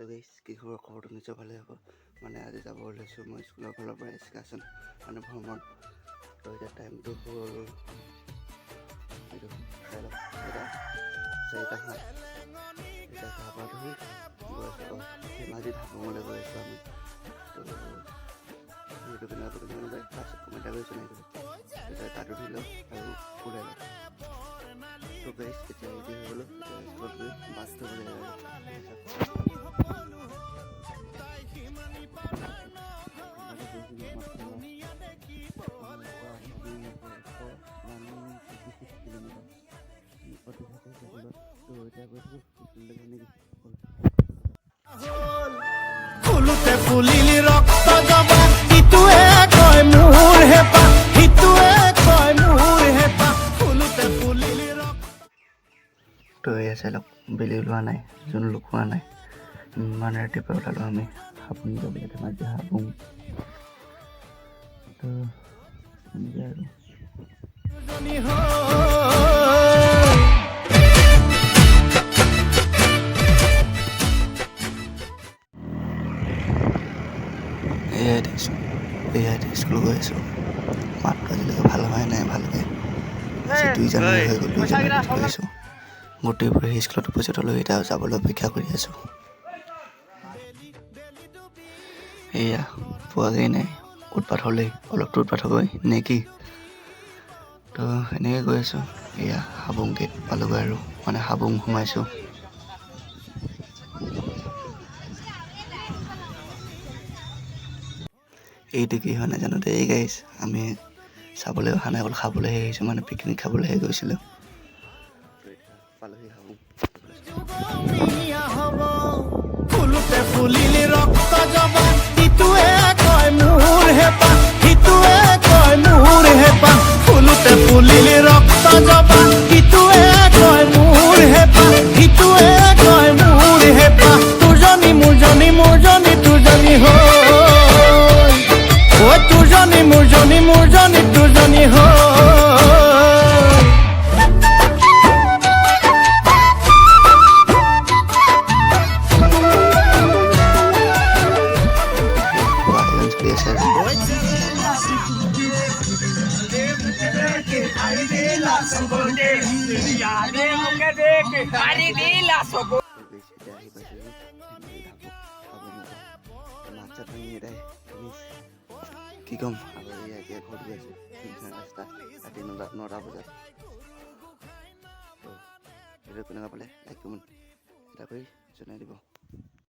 Hello' গাইছ কি খবৰ খবৰটো নিশ্চয় ভালেই হ'ব। মানে আজি যাব ওলাইছোঁ মই স্কুলৰ ফালৰ পৰা এক্সকাৰ্চন মানে ভ্ৰমণ তো এতিয়া টাইমটো হ'ল। এইটো চাৰিটা সাত এতিয়া গা পা ধুই গৈ আছোঁ ধেমাজি ধাবঙলৈ গৈ আছোঁ আমি। তো সেইটো পিনে আপুনি কোনোবাই ফাৰ্ষ্ট কমেণ্ট এটা কৰি জনাই তাতো ধুই লওক আৰু ওলাই লওক তো গাইছ এতিয়া হৈ গ'লোঁ এতিয়া বাছ ধৰিবলৈ ফুলোতে ফুলিলি ৰক্ত জবা ইটোৱে কয় মোৰ হেঁপাহ সিটোৱে কয় তো এয়া চাই লওক বেলি ওলোৱা নাই, জোন লুকোৱা নাই। ইমান ৰাতিপুৱা ওলালোঁ আমি। হাবুং যাবলৈ, ধেমাজি হাবুং তো গৈ আছোঁ মাতটো আজিলৈকে ভালো হোৱাই নাই ভালকৈ আজি দুই জানুৱাৰী হৈ গ'ল, দুই জানুৱাৰীত গৈ আছোঁ গোটেইবোৰে সেই স্কুলত উপস্থিত হ'লোঁ এতিয়া যাবলৈ অপেক্ষা কৰি আছোঁ এয়া পোৱাগৈ নাই। উৎপাত হ'লেই অলপতো উৎপাত হ'বই, নে কি? তো এনেকৈ গৈ আছোঁ, এয়া হাবুং গেট পালোগৈ আৰু মানে হাবুং সোমাইছোঁ। এইটো কি হয় নাজানো দেই গাইছ আমি চাবলৈ অহা নাই, অকল খাবলৈহে আহিছোঁ মানে পিকনিক খাবলৈহে গৈছিলোঁ। ফুলিলি মাছ চাত ভাঙি এটাই কি ক'ম? আৰু ঘর এতিয়া রাস্তা নটা নটা বজাত তো এটা কেনেকুৱা পালে এক মিনিট। এটা কৰি জনাই দিব